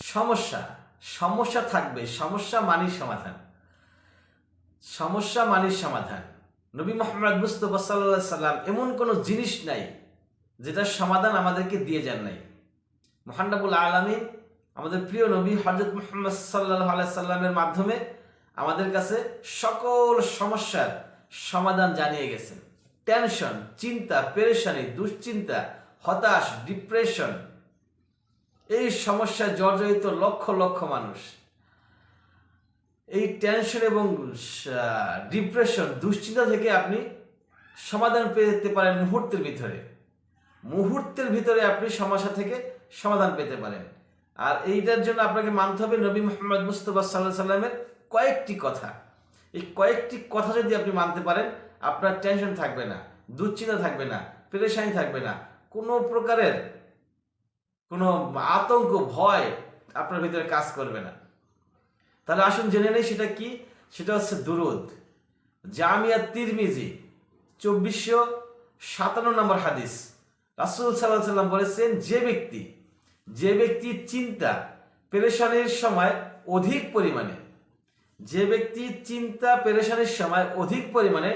সমস্যা সমস্যা থাকবে, সমস্যা মানির সমাধান। সমস্যা মানির সমাধান। নবী মোহাম্মদ মুস্তফা সাল্লাহ সাল্লাম এমন কোনো জিনিস নাই, যেটার সমাধান আমাদেরকে দিয়ে যান নাই। মোহান্নাবুল আলমিন আমাদের প্রিয় নবী হজরত মোহাম্মদ সাল্লাহ সাল্লামের মাধ্যমে আমাদের কাছে সকল সমস্যার সমাধান জানিয়ে গেছেন। টেনশন, চিন্তা, পেরেশানি, দুশ্চিন্তা, হতাশ, ডিপ্রেশন এই সমস্যায় জর্জরিত লক্ষ লক্ষ মানুষ। এই টেনশন এবং ডিপ্রেশন দুশ্চিন্তা থেকে আপনি সমাধান পেয়ে যেতে পারেন মুহূর্তের ভিতরে। মুহূর্তের ভিতরে আপনি সমস্যা থেকে সমাধান পেতে পারেন। আর এইটার জন্য আপনাকে মানতে হবে নবী মোহাম্মদ মুস্তফা সাল্লাহ সাল্লামের কয়েকটি কথা। এই কয়েকটি কথা যদি আপনি মানতে পারেন, আপনার টেনশন থাকবে না, দুশ্চিন্তা থাকবে না, পেরেশানি থাকবে না। কোনো প্রকারের কোনো আতঙ্ক, ভয় আপনার ভিতরে কাজ করবে না। তাহলে আসুন জেনে নেই সেটা কি? সেটা হচ্ছে দুরুদ। জামিয়া তিরমিজি, চব্বিশশো সাতান্ন নম্বর হাদিস। রাসুল সাল্লাহ সাল্লাম বলেছেন, যে ব্যক্তি যে ব্যক্তি চিন্তা পেরেশানির সময় অধিক পরিমাণে, যে ব্যক্তি চিন্তা পেরেশানির সময় অধিক পরিমাণে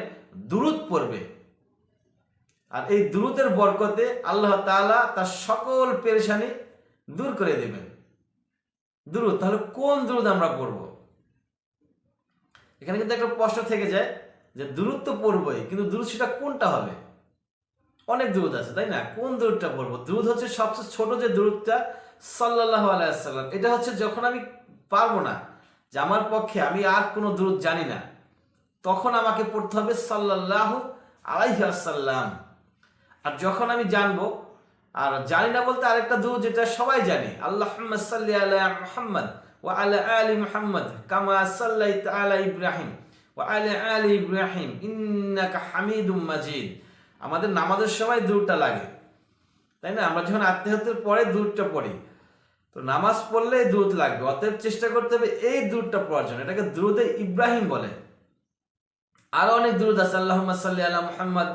দূরত পড়বে আর এই দূরতের বরকতে আল্লাহ তাআলা তার সকল পেরেশানি দূর করে দেবেন। দূরত তাহলে কোন দূরত আমরা পড়ব? এখানে কিন্তু একটা প্রশ্ন থেকে যায় যে দূরত্ব পড়বই, কিন্তু দূরত সেটা কোনটা হবে? অনেক দূরত আছে, তাই না? কোন দূরটা পড়ব? দূরত হচ্ছে সবচেয়ে ছোট যে দূরতটা সাল্লাহ আলাইসাল্লাম এটা হচ্ছে যখন আমি পারব না, যে আমার পক্ষে আমি আর কোনো দূরত জানি না, তখন আমাকে পড়তে হবে সাল্লাহ আলাইহাসাল্লাম আর যখন আমি জানব, আর জানি না বলতে আরেকটা দূর যেটা সবাই জানে আল্লাহ আলা ও আলা ইব্রাহিম ও আলা ইব্রাহিম মাজিদ। আমাদের নামাজের সময় দূরটা লাগে, তাই না? আমরা যখন আত্মীয়তার পরে দূরটা পড়ি, তো নামাজ পড়লে দূরত লাগবে, অতএব চেষ্টা করতে হবে এই দূরটা পড়ার জন্য। এটাকে দ্রুদে ইব্রাহিম বলে। আরও অনেক দূরত আছে আল্লাহ সাল্লি মুহাম্মদ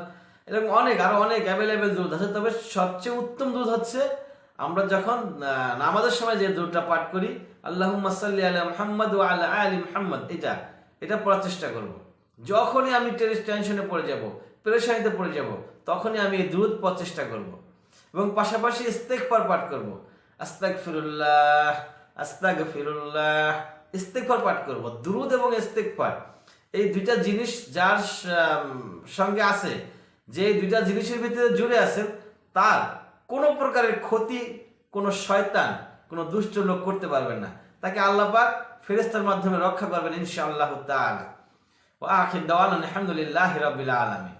এরকম অনেক, আরও অনেক অ্যাভেলেবেল দুধ আছে তবে সবচেয়ে উত্তম দুধ হচ্ছে আমরা যখন নামাজের সময় যে দুধটা পাঠ করি আল্লাহ সাল্লি আলা মুহাম্মদ ও আলা আলী মুহাম্মদ, এটা এটা পড়ার চেষ্টা করব। যখনই আমি টেনশনে পড়ে যাব, পেরেশানিতে পড়ে যাব, তখনই আমি এই দুধ পড়ার চেষ্টা করব। এবং পাশাপাশি ইস্তেকবার পাঠ করব। আস্তাক ফিরুল্লাহ আস্তাক ফিরুল্লাহ ইস্তেকবার পাঠ করব দুরুদ এবং ইস্তেকবার এই দুইটা জিনিস যার সঙ্গে আছে যে দুইটা জিনিসের ভিতরে জুড়ে আছে, তার কোনো প্রকারের ক্ষতি কোনো শয়তান, কোনো দুষ্ট লোক করতে পারবেন না। তাকে আল্লাহ পাক ফেরেস্তার মাধ্যমে রক্ষা করবেন ইনশাআল্লাহ তাআলা। ওয়া আখির দাওয়ানা আলহামদুলিল্লাহি রাব্বিল আলামিন।